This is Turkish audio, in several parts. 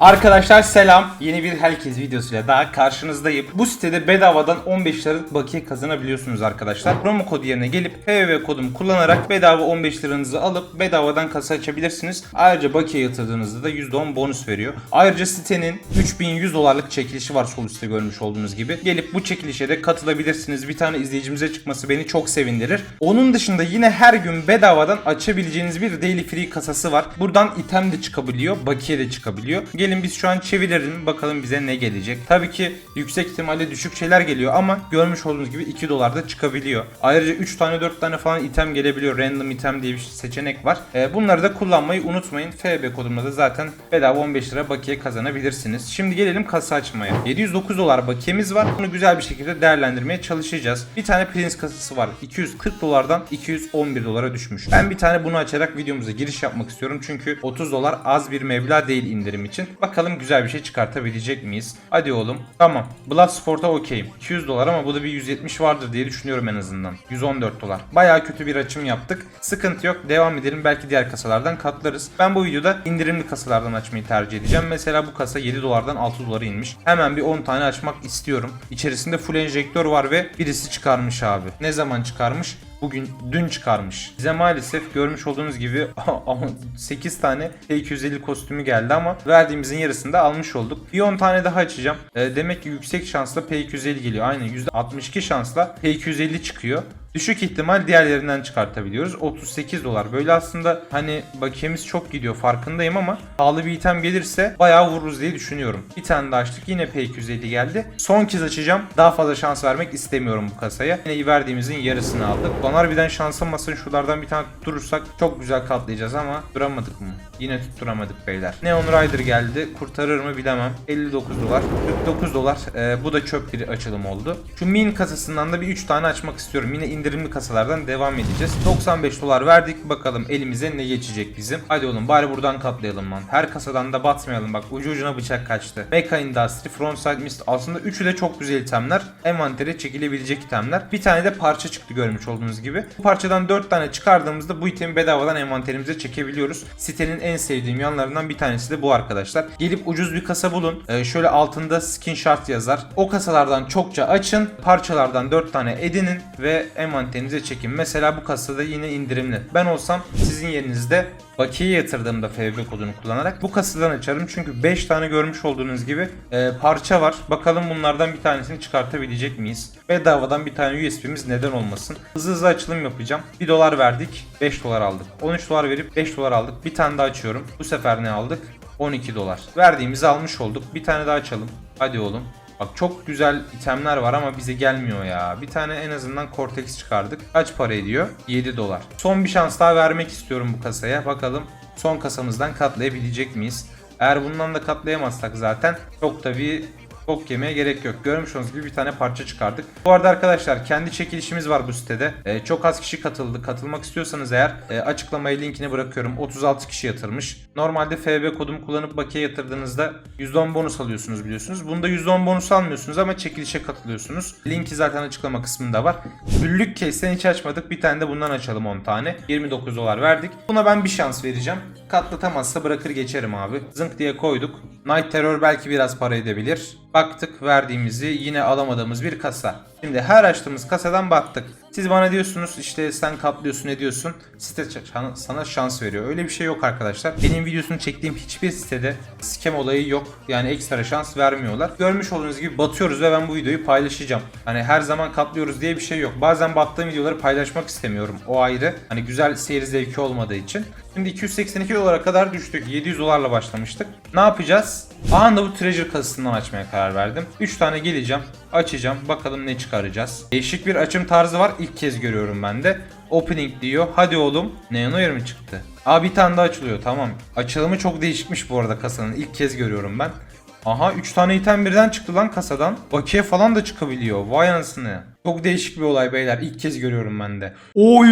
Arkadaşlar selam. Yeni bir herkes videosuyla daha karşınızdayım. Bu sitede bedavadan 15 liralık bakiye kazanabiliyorsunuz arkadaşlar. Promo kodu yerine gelip PVV kodumu kullanarak bedava 15 liranızı alıp bedavadan kasa açabilirsiniz. Ayrıca bakiye yatırdığınızda da %10 bonus veriyor. Ayrıca sitenin 3100 dolarlık çekilişi var sol üstte görmüş olduğunuz gibi. Gelip bu çekilişe de katılabilirsiniz. Bir tane izleyicimize çıkması beni çok sevindirir. Onun dışında yine her gün bedavadan açabileceğiniz bir daily free kasası var. Buradan item de çıkabiliyor, bakiye de çıkabiliyor. Gelin biz şu an çevirelim bakalım bize ne gelecek. Tabii ki yüksek ihtimalle düşük şeyler geliyor ama görmüş olduğunuz gibi 2 dolar da çıkabiliyor. Ayrıca 3 tane 4 tane falan item gelebiliyor. Random item diye bir seçenek var. Ee, bunları da kullanmayı unutmayın. FB kodumda da zaten bedava 15 lira bakiye kazanabilirsiniz. Şimdi gelelim kasa açmaya. 709 dolar bakiyemiz var. Bunu güzel bir şekilde değerlendirmeye çalışacağız. Bir tane Prince kasası var. 240 dolardan 211 dolara düşmüş. Ben bir tane bunu açarak videomuza giriş yapmak istiyorum. Çünkü 30 dolar az bir meblağ değil indirim için. Bakalım güzel bir şey çıkartabilecek miyiz? Hadi oğlum. Tamam. Bloodsport'a okeyim. 200 dolar ama bu da bir 170 vardır diye düşünüyorum en azından. 114 dolar. Bayağı kötü bir açım yaptık. Sıkıntı yok. Devam edelim. Belki diğer kasalardan katlarız. Ben bu videoda indirimli kasalardan açmayı tercih edeceğim. Mesela bu kasa 7 dolardan 6 dolara inmiş. Hemen bir 10 tane açmak istiyorum. İçerisinde full enjektör var ve birisi çıkarmış abi. Ne zaman çıkarmış? Bugün dün çıkarmış. Bize maalesef görmüş olduğunuz gibi 8 tane T250 kostümü geldi ama verdiğimizin yarısını da almış olduk. Bir 10 tane daha açacağım. E, demek ki yüksek şansla P250 geliyor. Aynen %62 şansla P250 çıkıyor. Düşük ihtimal diğerlerinden çıkartabiliyoruz. 38 dolar. Böyle aslında hani bakiyemiz çok gidiyor farkındayım ama pahalı bir item gelirse bayağı vururuz diye düşünüyorum. Bir tane daha açtık. Yine P250 geldi. Son kez açacağım. Daha fazla şans vermek istemiyorum bu kasaya. Yine verdiğimizin yarısını aldık. Lan harbiden şanslanmasın şuralardan bir tane tutturursak çok güzel katlayacağız ama duramadık mı? Yine tutturamadık beyler. Neon Rider geldi. Kurtarır mı bilemem. 59 dolar. 49 dolar. Ee, bu da çöp bir açılım oldu. Şu min kasasından da bir 3 tane açmak istiyorum. Yine indirimli kasalardan devam edeceğiz. 95 dolar verdik. Bakalım elimize ne geçecek bizim. Hadi oğlum bari buradan katlayalım lan. Her kasadan da batmayalım bak. Ucu ucuna bıçak kaçtı. Mecha Industry, Frontside Mist. Aslında üçü de çok güzel itemler. Envantere çekilebilecek itemler. Bir tane de parça çıktı görmüş olduğunuz gibi. Bu parçadan 4 tane çıkardığımızda bu itemi bedavadan envanterimize çekebiliyoruz. Sitenin en sevdiğim yanlarından bir tanesi de bu arkadaşlar. Gelip ucuz bir kasa bulun. Ee, şöyle altında skin shart yazar. O kasalardan çokça açın. Parçalardan 4 tane edinin ve envanterinize çekin. Mesela bu kasada yine indirimli. Ben olsam sizin yerinizde bakiye yatırdığımda FB kodunu kullanarak bu kasadan açarım. Çünkü 5 tane görmüş olduğunuz gibi e, parça var. Bakalım bunlardan bir tanesini çıkartabilecek miyiz? Bedavadan bir tane USB'miz neden olmasın? Hızlı hızlı açılım yapacağım. 1 dolar verdik. 5 dolar aldık. 13 dolar verip 5 dolar aldık. Bir tane daha açıyorum. Bu sefer ne aldık? 12 dolar. Verdiğimizi almış olduk. Bir tane daha açalım. Hadi oğlum. Bak çok güzel itemler var ama bize gelmiyor ya. Bir tane en azından Cortex çıkardık. Kaç para ediyor? 7 dolar. Son bir şans daha vermek istiyorum bu kasaya. Bakalım son kasamızdan katlayabilecek miyiz? Eğer bundan da katlayamazsak zaten çok da bir bok yemeye gerek yok. Görmüş olduğunuz gibi bir tane parça çıkardık. Bu arada arkadaşlar kendi çekilişimiz var bu sitede. Ee, çok az kişi katıldı. Katılmak istiyorsanız eğer e, açıklamaya linkini bırakıyorum. 36 kişi yatırmış. Normalde FB kodumu kullanıp bakiye yatırdığınızda %10 bonus alıyorsunuz biliyorsunuz. Bunda %10 bonus almıyorsunuz ama çekilişe katılıyorsunuz. Linki zaten açıklama kısmında var. Güllük case'den hiç açmadık. Bir tane de bundan açalım 10 tane. 29 dolar verdik. Buna ben bir şans vereceğim. Katlatamazsa bırakır geçerim abi. Zınk diye koyduk. Night Terror belki biraz para edebilir. Baktık verdiğimizi yine alamadığımız bir kasa. Şimdi her açtığımız kasadan baktık. Siz bana diyorsunuz işte sen kaplıyorsun ediyorsun. Site sana şans veriyor. Öyle bir şey yok arkadaşlar. Benim videosunu çektiğim hiçbir sitede scam olayı yok. Yani ekstra şans vermiyorlar. Görmüş olduğunuz gibi batıyoruz ve ben bu videoyu paylaşacağım. Hani her zaman katlıyoruz diye bir şey yok. Bazen battığım videoları paylaşmak istemiyorum. O ayrı. Hani güzel seyir zevki olmadığı için. Şimdi 282 dolara kadar düştük. 700 dolarla başlamıştık. Ne yapacağız? Anında bu treasure kasasından açmaya karar verdim. 3 tane geleceğim. Açacağım. Bakalım ne çıkaracağız. Değişik bir açım tarzı var. İlk kez görüyorum ben de. Opening diyor. Hadi oğlum. Neon Air mi çıktı? Aa bir tane daha açılıyor. Tamam. Açılımı çok değişikmiş bu arada kasanın. İlk kez görüyorum ben. Aha 3 tane item birden çıktı lan kasadan. Bakiye falan da çıkabiliyor. Vay anasını. Çok değişik bir olay beyler. İlk kez görüyorum ben de. Oy!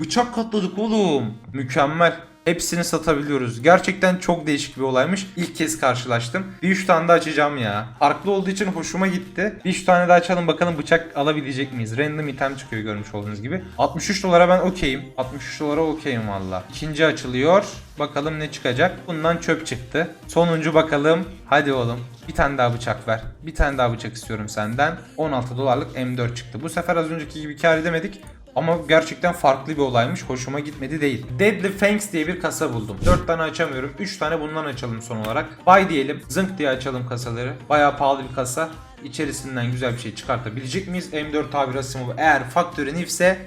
Bıçak katladık oğlum. Mükemmel. Hepsini satabiliyoruz. Gerçekten çok değişik bir olaymış. İlk kez karşılaştım. Bir üç tane daha açacağım ya. Farklı olduğu için hoşuma gitti. Bir üç tane daha açalım bakalım bıçak alabilecek miyiz? Random item çıkıyor görmüş olduğunuz gibi. 63 dolara ben okeyim. 63 dolara okeyim valla. İkinci açılıyor. Bakalım ne çıkacak. Bundan çöp çıktı. Sonuncu bakalım. Hadi oğlum. Bir tane daha bıçak ver. Bir tane daha bıçak istiyorum senden. 16 dolarlık M4 çıktı. Bu sefer az önceki gibi kar edemedik. Ama gerçekten farklı bir olaymış. Hoşuma gitmedi değil. Deadly Fangs diye bir kasa buldum. 4 tane açamıyorum. 3 tane bundan açalım son olarak. Buy diyelim. Zınk diye açalım kasaları. Bayağı pahalı bir kasa. İçerisinden güzel bir şey çıkartabilecek miyiz? M4 tabir Asimov eğer faktörü ise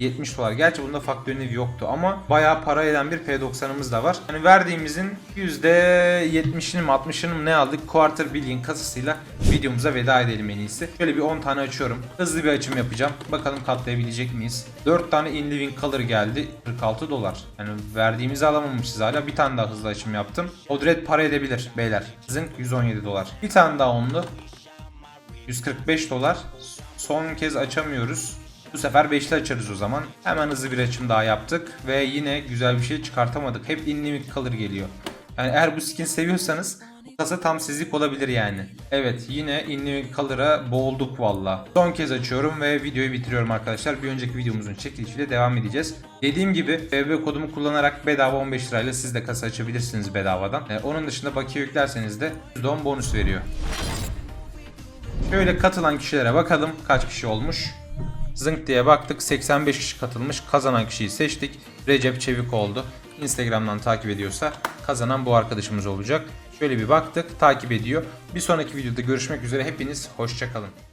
70 dolar. Gerçi bunda faktör niv yoktu ama bayağı para eden bir P90'ımız da var. Yani verdiğimizin %70'ini mi 60'ını mı ne aldık? Quarter Billion kasasıyla videomuza veda edelim en iyisi. Şöyle bir 10 tane açıyorum. Hızlı bir açım yapacağım. Bakalım katlayabilecek miyiz? 4 tane In Living Color geldi. 46 dolar. Yani verdiğimizi alamamışız hala. Bir tane daha hızlı açım yaptım. Odret para edebilir beyler. Zınk 117 dolar. Bir tane daha onlu. 145 dolar. Son kez açamıyoruz. Bu sefer 5'li açarız o zaman. Hemen hızlı bir açım daha yaptık. Ve yine güzel bir şey çıkartamadık. Hep inlimik kalır geliyor. Yani eğer bu skin seviyorsanız kasa tam sizlik olabilir yani. Evet yine inlimik kalır'a boğulduk valla. Son kez açıyorum ve videoyu bitiriyorum arkadaşlar. Bir önceki videomuzun çekilişiyle devam edeceğiz. Dediğim gibi BB kodumu kullanarak bedava 15 lirayla siz de kasa açabilirsiniz bedavadan. Ee, onun dışında bakiye yüklerseniz de %10 bonus veriyor. Şöyle katılan kişilere bakalım kaç kişi olmuş. Zınk diye baktık 85 kişi katılmış. Kazanan kişiyi seçtik. Recep Çevik oldu. Instagram'dan takip ediyorsa kazanan bu arkadaşımız olacak. Şöyle bir baktık takip ediyor. Bir sonraki videoda görüşmek üzere hepiniz hoşçakalın.